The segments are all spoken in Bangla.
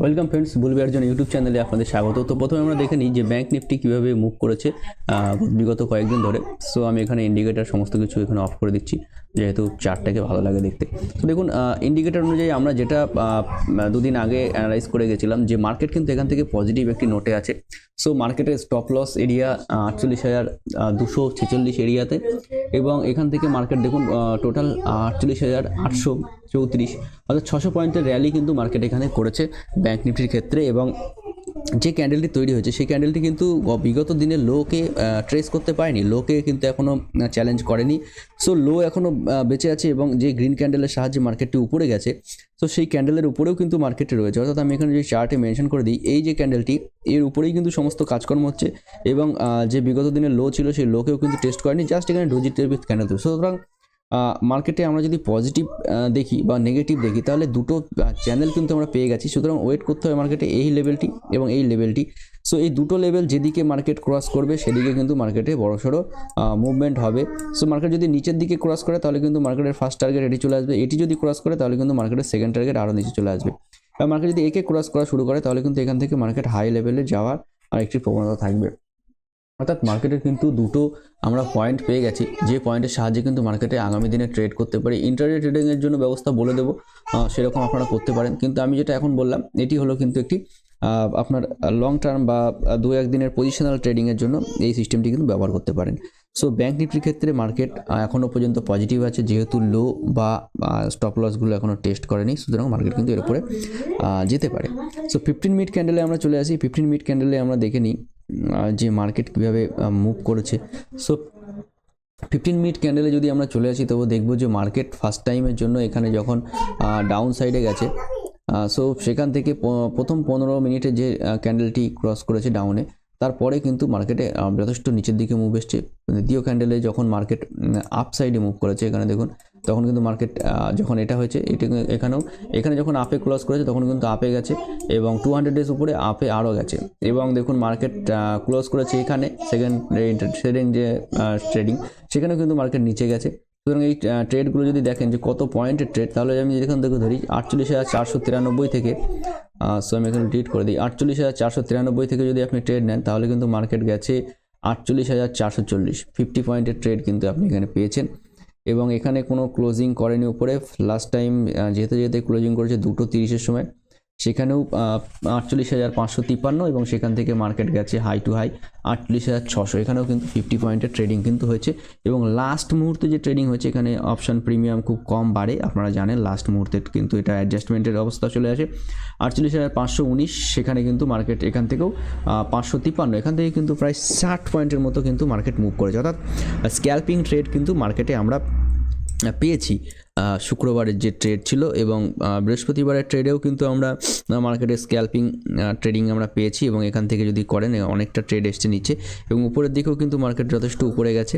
ওয়েলকাম ফ্রেন্ডস বুলবিয়ার জন্য ইউটিউব চ্যানেলে আপনাদের স্বাগত। তো প্রথমে আমরা দেখে নিই যে ব্যাঙ্ক নিফটি কীভাবে মুভ করেছে বিগত কয়েকদিন ধরে। সো আমি এখানে ইন্ডিকেটার সমস্ত কিছু এখানে অফ করে দিচ্ছি। যেহেতু চারটাকে ভালো লাগে দেখতে। তো দেখুন ইন্ডিকেটার অনুযায়ী আমরা যেটা দুদিন আগে অ্যানালাইজ করে গেছিলাম যে মার্কেট কিন্তু এখান থেকে পজিটিভ একটি নোটে আছে। সো মার্কেটের স্টপ লস এরিয়া আটচল্লিশ হাজার দুশো ছেচল্লিশ এরিয়াতে এবং এখান থেকে মার্কেট দেখুন টোটাল আটচল্লিশ হাজার আটশো চৌত্রিশ। অর্থাৎ ছশো পয়েন্টের র্যালি কিন্তু মার্কেট এখানে করেছে ব্যাঙ্ক নিফটির ক্ষেত্রে এবং যে ক্যান্ডেলটি তৈরি হয়েছে, সেই ক্যান্ডেলটি কিন্তু বিগত দিনে লোকে ট্রেস করতে পারেনি। লোকে কিন্তু এখনও চ্যালেঞ্জ করেনি। সো লো এখনও বেঁচে আছে এবং যে গ্রিন ক্যান্ডেলের সাহায্যে মার্কেটটি উপরে গেছে তো সেই ক্যান্ডেলের উপরেও কিন্তু মার্কেটে রয়েছে। অর্থাৎ আমি এখানে যে চার্টে মেনশন করে দিই, এই যে ক্যান্ডেলটি এর উপরেই কিন্তু সমস্ত কাজকর্ম হচ্ছে এবং যে বিগত দিনের লো ছিল, সেই লোকেও কিন্তু টেস্ট করেনি জাস্ট এখানে উইথ ক্যান্ডেল সুতরাং মার্কেটে আমরা যদি পজিটিভ দেখি বা নেগেটিভ দেখি, তাহলে দুটো চ্যানেল কিন্তু আমরা পেয়ে গেছি। সুতরাং ওয়েট করতে হবে মার্কেটে এই লেভেলটি এবং এই লেভেলটি সো এই দুটো লেভেল যেদিকে মার্কেট ক্রস করবে, সেদিকে কিন্তু মার্কেটে বড়সড় মুভমেন্ট হবে। সো মার্কেট যদি নিচের দিকে ক্রস করে, তাহলে কিন্তু মার্কেটের ফার্স্ট টার্গেট এটি চলে আসবে। এটি যদি ক্রস করে, তাহলে কিন্তু মার্কেটের সেকেন্ড টার্গেট আরও নিচে চলে আসবে। মার্কেট যদি একে ক্রস করা শুরু করে, তাহলে কিন্তু এখান থেকে মার্কেট হাই লেভেলে যাওয়ার আরেকটি প্রবণতা থাকবে। অর্থাৎ মার্কেটের কিন্তু দুটো আমরা পয়েন্ট পেয়ে গেছি। যে পয়েন্টের সাহায্যে কিন্তু মার্কেটে আগামী দিনে ট্রেড করতে পারি। ইন্টারডে ট্রেডিংয়ের জন্য ব্যবস্থা বলে দেবো। সেরকম আপনারা করতে পারেন। কিন্তু আমি যেটা এখন বললাম, এটি হলো কিন্তু একটি আপনার লং টার্ম বা দু এক দিনের পজিশনাল ট্রেডিংয়ের জন্য এই সিস্টেমটি কিন্তু ব্যবহার করতে পারেন। সো ব্যাংক নিফটির ক্ষেত্রে মার্কেট এখনও পর্যন্ত পজিটিভ আছে। যেহেতু লো বা স্টপ লসগুলো এখনও টেস্ট করেনি, সুতরাং মার্কেট কিন্তু এর উপরে যেতে পারে। সো ফিফটিন মিনিট ক্যান্ডেলে আমরা চলে আসি। ফিফটিন মিনিট ক্যান্ডেলে আমরা দেখে নিই যে মার্কেট কীভাবে মুভ করেছে। সো ফিফটিন মিনিট ক্যান্ডেলে যদি আমরা চলে আসি, তবু দেখব যে মার্কেট ফার্স্ট টাইমের জন্য এখানে যখন ডাউন সাইডে গেছে সো সেখান থেকে প্রথম পনেরো মিনিটে যে ক্যান্ডেলটি ক্রস করেছে ডাউনে তারপরে কিন্তু মার্কেটে যথেষ্ট নিচের দিকে মুভ এসছে। দ্বিতীয় ক্যান্ডেলে যখন মার্কেট আপ সাইডে মুভ করেছে, এখানে দেখুন তখন কিন্তু মার্কেট যখন এটা হয়েছে, এটা এখানেও, এখানে যখন আপে ক্লোজ করেছে, তখন কিন্তু আপে গেছে এবং টু হান্ড্রেড ডেজ উপরে আপে আরও গেছে। এবং দেখুন মার্কেট ক্লোজ করেছে এখানে সেকেন্ড সেকেন্ড যে ট্রেডিং সেখানেও কিন্তু মার্কেট নিচে গেছে। সুতরাং এই ট্রেডগুলো যদি দেখেন যে কত পয়েন্টের ট্রেড তাহলে আমি যদি এখান থেকে ধরি, আটচল্লিশ হাজার চারশো তিরানব্বই থেকে সো আমি এখানে ডিলিট করে দিই, আটচল্লিশ হাজার চারশো তিরানব্বই থেকে যদি আপনি ট্রেড নেন, তাহলে কিন্তু মার্কেট গেছে আটচল্লিশ হাজার চারশো চল্লিশ। ফিফটি পয়েন্টের ট্রেড কিন্তু আপনি এখানে পেয়েছেন। এবং এখানে কোনো ক্লোজিং করেনি উপরে। লাস্ট টাইম যেতে যেতে ক্লোজিং করেছে দুটো তিরিশের সময়। সেখানেও আটচল্লিশ হাজার পাঁচশো তিপ্পান্ন এবং সেখান থেকে মার্কেট গেছে হাই টু হাই আটচল্লিশ হাজার ছশো। এখানেও কিন্তু ফিফটি পয়েন্টের ট্রেডিং কিন্তু হয়েছে এবং লাস্ট মুহূর্তে যে ট্রেডিং হয়েছে এখানে অপশান প্রিমিয়াম খুব কম বাড়ে, আপনারা জানেন লাস্ট মুহূর্তে কিন্তু এটা অ্যাডজাস্টমেন্টের অবস্থা চলে আসে। আটচল্লিশ হাজার পাঁচশো উনিশ, সেখানে কিন্তু মার্কেট এখান থেকেও পাঁচশো তিপ্পান্ন। এখান থেকে কিন্তু প্রায় ষাট পয়েন্টের মতো কিন্তু মার্কেট মুভ করেছে। অর্থাৎ স্ক্যাল্পিং ট্রেড কিন্তু মার্কেটে আমরা পেয়েছি। শুক্রবারের যে ট্রেড ছিল এবং বৃহস্পতিবারের ট্রেডেও কিন্তু আমরা মার্কেটে স্ক্যালপিং ট্রেডিং আমরা পেয়েছি এবং এখান থেকে যদি করেন অনেকটা ট্রেড এসছে নিচে এবং উপরের দিকেও কিন্তু মার্কেট যথেষ্ট উপরে গেছে।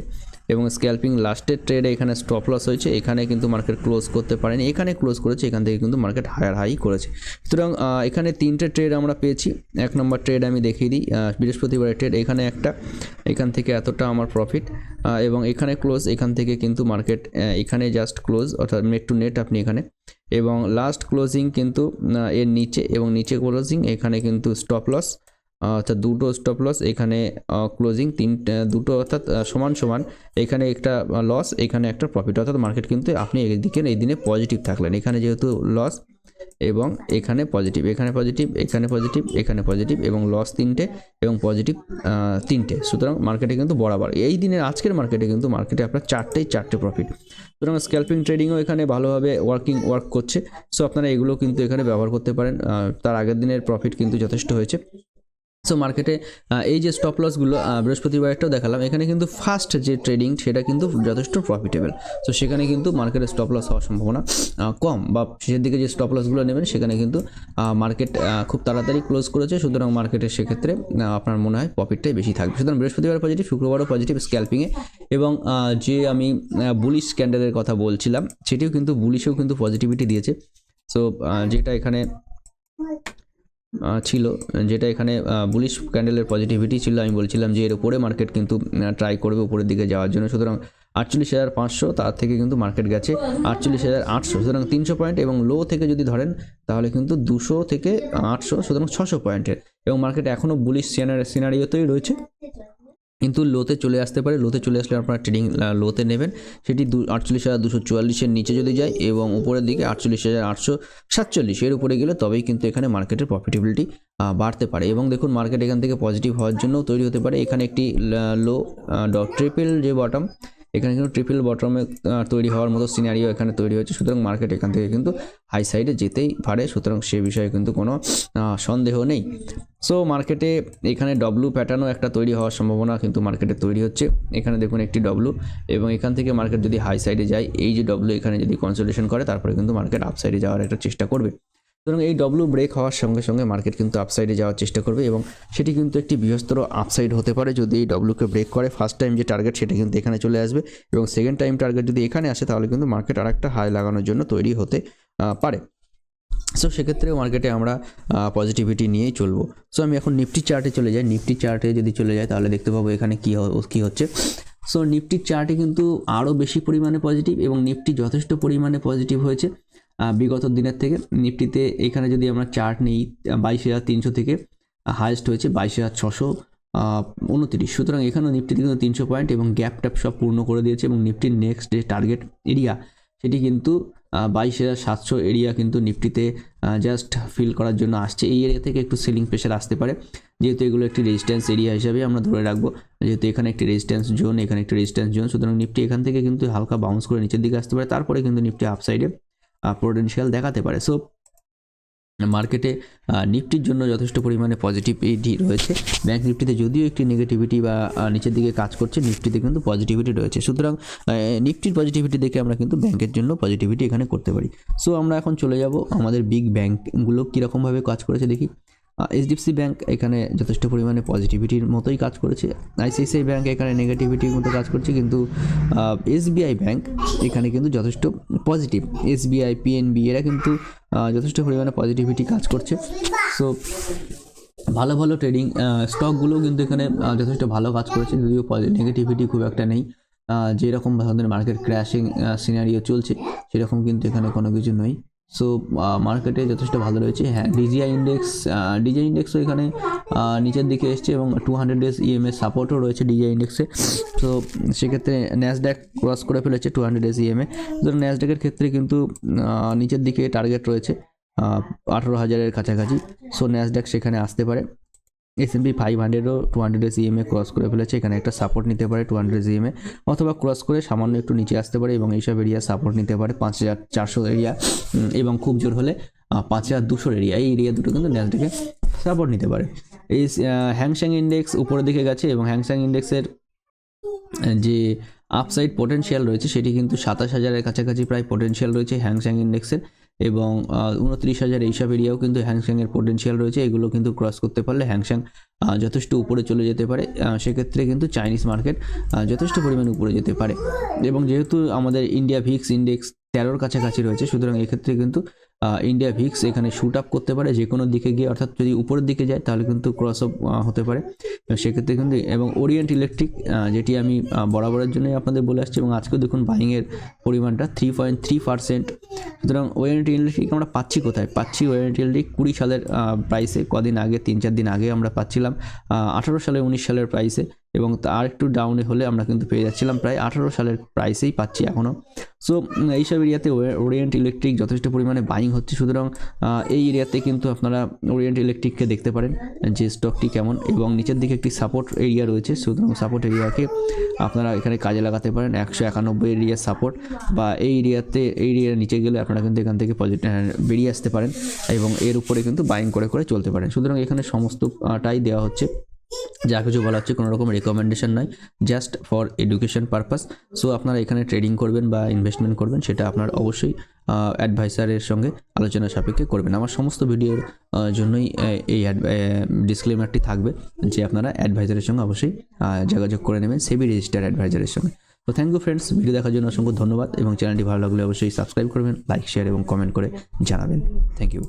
এবং স্ক্যাল্পিং লাস্টের ট্রেডে এখানে স্টপ লস হয়েছে। এখানে কিন্তু মার্কেট ক্লোজ করতে পারেনি। এখানে ক্লোজ করেছে, এখান থেকে কিন্তু মার্কেট হায়ার হাই করেছে। সুতরাং এখানে তিনটে ট্রেড আমরা পেয়েছি। এক নম্বর ট্রেড আমি দেখিয়ে দিই বৃহস্পতিবারের ট্রেড এখানে একটা, এখান থেকে এতটা আমার প্রফিট এবং এখানে ক্লোজ এখান থেকে কিন্তু মার্কেট এখানে জাস্ট ক্লোজ অর্থাৎ নেট টু নেট আপনি এখানে। এবং লাস্ট ক্লোজিং কিন্তু এর নিচে এবং নিচে ক্লোজিং এখানে কিন্তু স্টপ লস অর্থাৎ দুটো স্টপ লস এখানে ক্লোজিং তিনটে, দুটো অর্থাৎ সমান সমান, এখানে একটা লস এখানে একটা প্রফিট অর্থাৎ মার্কেট কিন্তু আপনি এদিকে এই দিনে পজিটিভ থাকলেন। এখানে যেহেতু লস এবং এখানে পজিটিভ এখানে পজিটিভ এখানে পজিটিভ এখানে পজিটিভ এবং লস তিনটে এবং পজিটিভ তিনটে। সুতরাং মার্কেটে কিন্তু বরাবর, এই দিনের আজকের মার্কেটে কিন্তু মার্কেটে আপনার চারটেই চারটে প্রফিট সুতরাং স্ক্যাল্পিং ট্রেডিংও এখানে ভালোভাবে ওয়ার্কিং ওয়ার্ক করছে। সো আপনারা এগুলো কিন্তু এখানে ব্যবহার করতে পারেন। তার আগের দিনের প্রফিট কিন্তু যথেষ্ট হয়েছে। সো মার্কেটে এই যে স্টপ লসগুলো বৃহস্পতিবারটাও দেখালাম। এখানে কিন্তু ফার্স্ট যে ট্রেডিং সেটা কিন্তু যথেষ্ট প্রফিটেবল সো সেখানে কিন্তু মার্কেটে স্টপ লস হওয়ার সম্ভাবনা কম। বা শেষের দিকে যে স্টপ লসগুলো নেবেন, সেখানে কিন্তু মার্কেট খুব তাড়াতাড়ি ক্লোজ করেছে। সুতরাং মার্কেটে সেক্ষেত্রে আপনার মনে হয় প্রফিটটাই বেশি থাকবে। সুতরাং বৃহস্পতিবার পজিটিভ শুক্রবারও পজিটিভ স্ক্যাল্পিংয়ে এবং যে আমি বুলিশ ক্যান্ডেলের কথা বলছিলাম, সেটিও কিন্তু বুলিশেও কিন্তু পজিটিভিটি দিয়েছে। সো যেটা এখানে ছিল, যেটা এখানে বুলিশ ক্যান্ডেলের পজিটিভিটি ছিল। আমি বলছিলাম যে এর উপরে মার্কেট কিন্তু ট্রাই করবে উপরের দিকে যাওয়ার জন্য। সুতরাং আটচল্লিশ হাজার পাঁচশো, তার থেকে কিন্তু মার্কেট গেছে আটচল্লিশ হাজার আটশো। সুতরাং তিনশো পয়েন্ট এবং লো থেকে যদি ধরেন, তাহলে কিন্তু দুশো থেকে আটশো, সুতরাং ছশো পয়েন্টের এবং মার্কেট এখনও বুলিশ সিনারিওতেই রয়েছে। কিন্তু লোতে চলে আসতে পারে। লোতে চলে আসলে আপনারা ট্রেডিং লোতে নেবেন। সেটি দু, আটচল্লিশ হাজার দুশো চুয়াল্লিশের নিচে যদি যায় এবং উপরের দিকে আটচল্লিশ হাজার আটশো সাতচল্লিশ, এর উপরে গেলে তবেই কিন্তু এখানে মার্কেটের প্রফিটেবিলিটি বাড়তে পারে এবং দেখুন মার্কেট এখান থেকে পজিটিভ হওয়ার জন্য তৈরি হতে পারে। এখানে একটি, লো ট্রিপল যে বটম এখানে কিন্তু ট্রিপল বটমে তৈরি হওয়ার মতো সিনারিও এখানে তৈরি হয়েছে। সুতরাং মার্কেট এখান থেকে কিন্তু হাই সাইডে যেতেই পারে। সুতরাং সে বিষয়ে কিন্তু কোনো সন্দেহ নেই। সো মার্কেটে এখানে ডব্লু প্যাটার্নও একটা তৈরি হওয়ার সম্ভাবনা কিন্তু মার্কেটে তৈরি হচ্ছে। এখানে দেখুন একটি ডব্লু এবং এখান থেকে মার্কেট যদি হাই সাইডে যায়, এই যে ডব্লু এখানে যদি কনসোলেশন করে, তারপরে কিন্তু মার্কেট আপ সাইডে যাওয়ার একটা চেষ্টা করবে। সুতরাং এই ডব্লু ব্রেক হওয়ার সঙ্গে সঙ্গে মার্কেট কিন্তু আপসাইডে যাওয়ার চেষ্টা করবে এবং সেটি কিন্তু একটি বৃহত্তর আপসাইড হতে পারে যদি এই ডব্লুকে ব্রেক করে। ফার্স্ট টাইম যে টার্গেট সেটা কিন্তু এখানে চলে আসবে এবং সেকেন্ড টাইম টার্গেট যদি এখানে আসে তাহলে কিন্তু মার্কেট আর একটা হাই লাগানোর জন্য তৈরি হতে পারে। সো সেক্ষেত্রেও মার্কেটে আমরা পজিটিভিটি নিয়েই চলবো। সো আমি এখন নিফটি চার্টে চলে যাই। নিফটি চার্টে যদি চলে যাই তাহলে দেখতে পাবো এখানে কী কী হচ্ছে। সো নিফটির চার্টে কিন্তু আরও বেশি পরিমাণে পজিটিভ এবং নিফটি যথেষ্ট পরিমাণে পজিটিভ হয়েছে। বিগত দিনের থেকে নিফটিতে এখানে যদি আমরা চার্ট নিই বাইশ হাজার তিনশো থেকে হায়েস্ট হয়েছে বাইশ হাজার ছশো উনত্রিশ। সুতরাং এখানেও নিফটিতে কিন্তু তিনশো পয়েন্ট এবং গ্যাপ ট্যাপ সব পূর্ণ করে দিয়েছে এবং নিফটির নেক্সট যে টার্গেট এরিয়া সেটি কিন্তু বাইশ হাজার সাতশো এরিয়া কিন্তু নিফটিতে জাস্ট ফিল করার জন্য আসছে। এই এরিয়া থেকে একটু সেলিং প্রেশার আসতে পারে। যেহেতু এগুলো একটি রেজিস্ট্যান্স এরিয়া হিসাবে আমরা ধরে রাখব, যেহেতু এখানে একটি রেজিস্ট্যান্স জোন এখানে একটি রেজিস্ট্যান্স জোন সুতরাং নিফটি এখান থেকে কিন্তু হালকা বাউন্স করে নিচের দিকে আসতে পারে। তারপরে কিন্তু নিফটি আপসাইডে পোটেনশিয়াল দেখাতে পারে। সো মার্কেটে নিফটির জন্য যথেষ্ট পরিমাণে পজিটিভিটি রয়েছে। ব্যাংক নিফটিতে যদিও একটি নেগেটিভিটি বা নিচের দিকে কাজ করছে নিফটিতে কিন্তু পজিটিভিটি রয়েছে। সুতরাং নিফটির পজিটিভিটি দেখে আমরা কিন্তু ব্যাংকের জন্য পজিটিভিটি এখানে করতে পারি। সো আমরা এখন চলে যাব আমাদের বিগ ব্যাঙ্কগুলো কীরকমভাবে কাজ করেছে দেখি। এইচডিএফসি ব্যাংক এখানে যথেষ্ট পরিমাণে পজিটিভিটির মতোই কাজ করেছে। আইসিআইসিআই ব্যাংক এখানে নেগেটিভিটির মতো কাজ করছে, কিন্তু এসবিআই ব্যাংক এখানে কিন্তু যথেষ্ট পজিটিভ এসবিআই পিএনবি এরা কিন্তু যথেষ্ট পরিমাণে পজিটিভিটি কাজ করছে। সো ভালো ভালো ট্রেডিং স্টকগুলোও কিন্তু এখানে যথেষ্ট ভালো কাজ করেছে, যদিও নেগেটিভিটি খুব একটা নেই। যেরকম ধরনের মার্কেট ক্র্যাশিং সিনারিও চলছে, সেরকম কিন্তু এখানে কোনো কিছু নেই। সো মার্কেটে যথেষ্ট ভালো রয়েছে। হ্যাঁ ডিজিআই ইন্ডেক্স ডিজিআই ইন্ডেক্সও এখানে নিচের দিকে এসছে এবং টু হান্ড্রেড ডেজ ইএমএ সাপোর্টও রয়েছে ডিজিআই ইন্ডেক্সে সো সেক্ষেত্রে ন্যাসড্যাক ক্রস করে ফেলেছে টু হান্ড্রেড ডেজ ইএমএ ধরুন ন্যাসড্যাকের ক্ষেত্রে কিন্তু নিচের দিকে টার্গেট রয়েছে আঠারো হাজারের কাছাকাছি। সো ন্যাসড্যাক সেখানে আসতে পারে। S N P five হান্ড্রেডও two hundred S EMA cross করে ফেলেছে। এখানে একটা সাপোর্ট নিতে পারে টু হান্ড্রেড ইএমএ অথবা ক্রস করে সামান্য একটু নিচে আসতে পারে এবং এইসব এরিয়া সাপোর্ট নিতে পারে পাঁচ হাজার চারশো এরিয়া এবং খুব জোর হলে পাঁচ হাজার দুশোর এরিয়া এই এরিয়া দুটো কিন্তু ন্যাসডেকে সাপোর্ট নিতে পারে। এই হ্যাংস্যাং ইন্ডেক্স উপরের দিকে গেছে এবং হ্যাংস্যাং ইন্ডেক্সের যে আপসাইড পোটেনশিয়াল রয়েছে, সেটি কিন্তু সাতাশ হাজারের কাছাকাছি প্রায় পোটেনশিয়াল রয়েছে হ্যাংস্যাং ইন্ডেক্সের এবং উনত্রিশ হাজার এইসব এরিয়াও কিন্তু হ্যাংস্যাংয়ের পোটেনশিয়াল রয়েছে, এগুলো কিন্তু ক্রস করতে পারলে হ্যাংস্যাং যথেষ্ট উপরে চলে যেতে পারে সেক্ষেত্রে কিন্তু চাইনিজ মার্কেট যথেষ্ট পরিমাণে উপরে যেতে পারে এবং যেহেতু আমাদের ইন্ডিয়া ভিক্স ইন্ডেক্স তেরোর কাছাকাছি রয়েছে, সুতরাং এক্ষেত্রে কিন্তু ইন্ডিয়া ভিক্স এখানে শুট আপ করতে পারে যে কোনো দিকে গিয়ে, অর্থাৎ যদি উপরের দিকে যায় তাহলে কিন্তু ক্রস অফ হতে পারে। সেক্ষেত্রে কিন্তু, এবং ওরিয়েন্ট ইলেকট্রিক যেটি আমি বরাবরের জন্যই আপনাদের বলে আসছি, এবং আজকেও দেখুন বাইংয়ের পরিমাণটা থ্রি পয়েন্ট থ্রি পার্সেন্ট সুতরাং ওরিয়েন্ট ইলেকট্রিক আমরা পাচ্ছি কোথায়? পাচ্ছি ওরিয়েন্ট ইলেকট্রিক কুড়ি সালের প্রাইসে কদিন আগে, তিন চার দিন আগে আমরা পাচ্ছিলাম আঠারো সালে উনিশ সালের প্রাইসে এবং তার একটু ডাউনে হলে আমরা কিন্তু পেয়ে যাচ্ছিলাম প্রায় আঠারো সালের প্রাইসেই পাচ্ছি এখনও সো এইসব এরিয়াতে ওরিয়েন্ট ইলেকট্রিক যথেষ্ট পরিমাণে বাইং হচ্ছে। সুতরাং এই এরিয়াতে কিন্তু আপনারা ওরিয়েন্ট ইলেকট্রিককে দেখতে পারেন, যে স্টকটি কেমন। এবং নিচের দিকে একটি সাপোর্ট এরিয়া রয়েছে। সুতরাং সাপোর্ট এরিয়াকে আপনারা এখানে কাজে লাগাতে পারেন। একশো একানব্বই এরিয়ার সাপোর্ট বা এই এরিয়াতে এই এরিয়ার নিচে গেলে আপনারা কিন্তু এখান থেকে পজিটিভ বেরিয়ে আসতে পারেন। এবং এর উপরে কিন্তু বাইং করে করে চলতে পারেন। সুতরাং এখানে সমস্তটাই দেওয়া হচ্ছে। যা কিছু বলা হচ্ছে, কোনো রকম রেকমেন্ডেশন নয় just for education purpose so আপনারা এখানে ট্রেডিং করবেন বা ইনভেস্টমেন্ট করবেন, সেটা আপনার অবশ্যই অ্যাডভাইসারের সঙ্গে আলোচনা সাপেক্ষে করবেন। আমার সমস্ত ভিডিওর জন্যই এই ডিসক্লেমারটি থাকবে যে আপনারা অ্যাডভাইজারের সঙ্গে অবশ্যই যোগাযোগ করে নেবেন সেবি রেজিস্টার অ্যাডভাইজারের সঙ্গে। তো থ্যাংক ইউ ফ্রেন্ডস ভিডিও দেখার জন্য অসংখ্য ধন্যবাদ এবং চ্যানেলটি ভালো লাগলে অবশ্যই সাবস্ক্রাইব করবেন লাইক শেয়ার এবং কমেন্ট করে জানাবেন। Thank you